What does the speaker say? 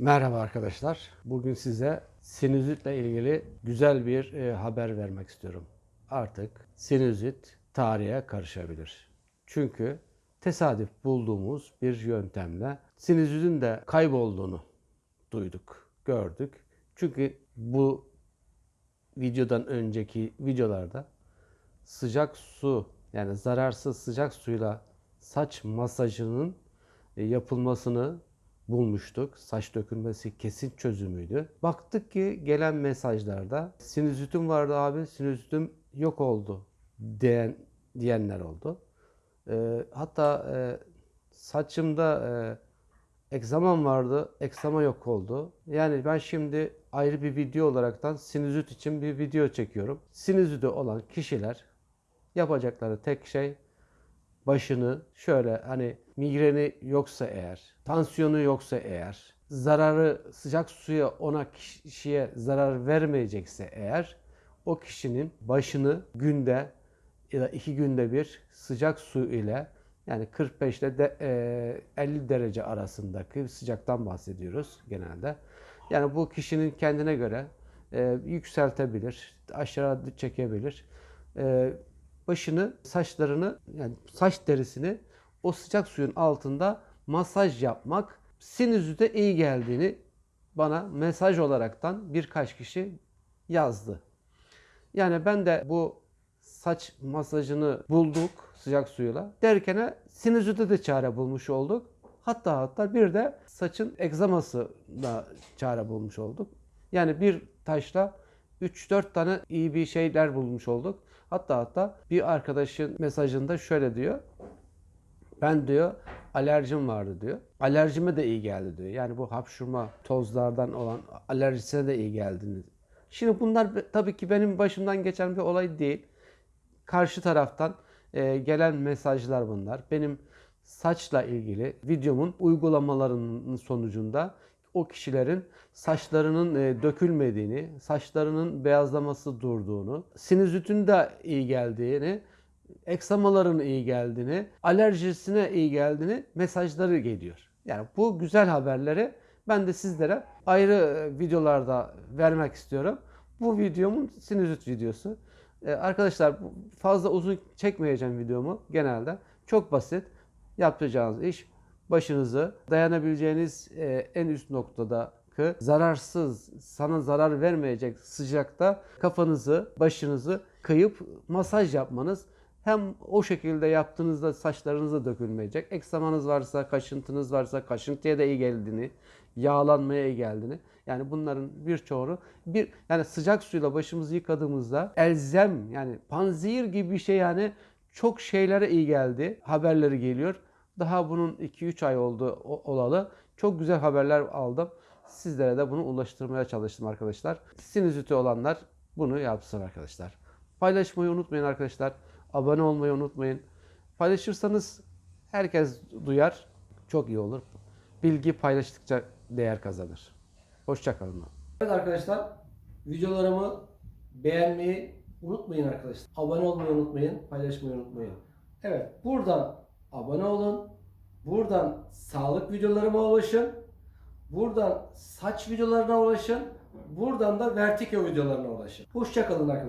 Merhaba arkadaşlar. Bugün size sinüzitle ilgili güzel bir e, haber vermek istiyorum. Artık sinüzit tarihe karışabilir. Çünkü tesadüf bulduğumuz bir yöntemle sinüzitin de kaybolduğunu duyduk, gördük. Çünkü bu videodan önceki videolarda sıcak su yani zararsız sıcak suyla saç masajının e, yapılmasını bulmuştuk. Saç dökülmesi kesin çözümüydü. Baktık ki gelen mesajlarda sinüzitim vardı abi sinüzitim yok oldu diyen, diyenler oldu. E, hatta e, saçımda e, egzamam vardı, egzama yok oldu. Yani ben şimdi ayrı bir video olaraktan sinüzit için bir video çekiyorum. Sinüziti olan kişiler yapacakları tek şey başını şöyle hani migreni yoksa eğer, tansiyonu yoksa eğer, zararı sıcak suya ona kişiye zarar vermeyecekse eğer o kişinin başını günde ya da iki günde bir sıcak su ile yani 45 ile de, e, 50 derece arasındaki sıcaktan bahsediyoruz genelde. Yani bu kişinin kendine göre e, yükseltebilir, aşağı çekebilir. E, başını, saçlarını yani saç derisini o sıcak suyun altında masaj yapmak sinüzite iyi geldiğini bana mesaj olaraktan birkaç kişi yazdı. Yani ben de bu saç masajını bulduk sıcak suyla. Derken sinüzite de çare bulmuş olduk. Hatta hatta bir de saçın egzaması da çare bulmuş olduk. Yani bir taşla 3-4 tane iyi bir şeyler bulmuş olduk. Hatta hatta bir arkadaşın mesajında şöyle diyor. Ben diyor alerjim vardı diyor. Alerjime de iyi geldi diyor. Yani bu hapşurma tozlardan olan alerjisine de iyi geldi. Şimdi bunlar tabii ki benim başımdan geçen bir olay değil. Karşı taraftan e, gelen mesajlar bunlar. Benim saçla ilgili videomun uygulamalarının sonucunda o kişilerin saçlarının e, dökülmediğini, saçlarının beyazlaması durduğunu, sinüzitin de iyi geldiğini, eksamaların iyi geldiğini, alerjisine iyi geldiğini mesajları geliyor. Yani bu güzel haberleri ben de sizlere ayrı e, videolarda vermek istiyorum. Bu videomun sinüzit videosu. E, arkadaşlar fazla uzun çekmeyeceğim videomu genelde. Çok basit. Yapacağınız iş başınızı dayanabileceğiniz e, en üst noktadaki zararsız, sana zarar vermeyecek sıcakta kafanızı, başınızı kıyıp masaj yapmanız. Hem o şekilde yaptığınızda saçlarınız da dökülmeyecek. Eksamanız varsa, kaşıntınız varsa kaşıntıya da iyi geldiğini, yağlanmaya iyi geldiğini. Yani bunların birçoğunu bir yani sıcak suyla başımızı yıkadığımızda elzem yani panzehir gibi bir şey yani çok şeylere iyi geldi. Haberleri geliyor. Daha bunun 2-3 ay oldu olalı. Çok güzel haberler aldım. Sizlere de bunu ulaştırmaya çalıştım arkadaşlar. Sinüziti olanlar bunu yapsın arkadaşlar. Paylaşmayı unutmayın arkadaşlar. Abone olmayı unutmayın. Paylaşırsanız herkes duyar. Çok iyi olur. Bilgi paylaştıkça değer kazanır. Hoşçakalın. Evet arkadaşlar videolarımı beğenmeyi unutmayın arkadaşlar. Abone olmayı unutmayın, paylaşmayı unutmayın. Evet buradan abone olun. Buradan sağlık videolarıma ulaşın. Buradan saç videolarına ulaşın. Buradan da vertigo videolarına ulaşın. Hoşçakalın arkadaşlar.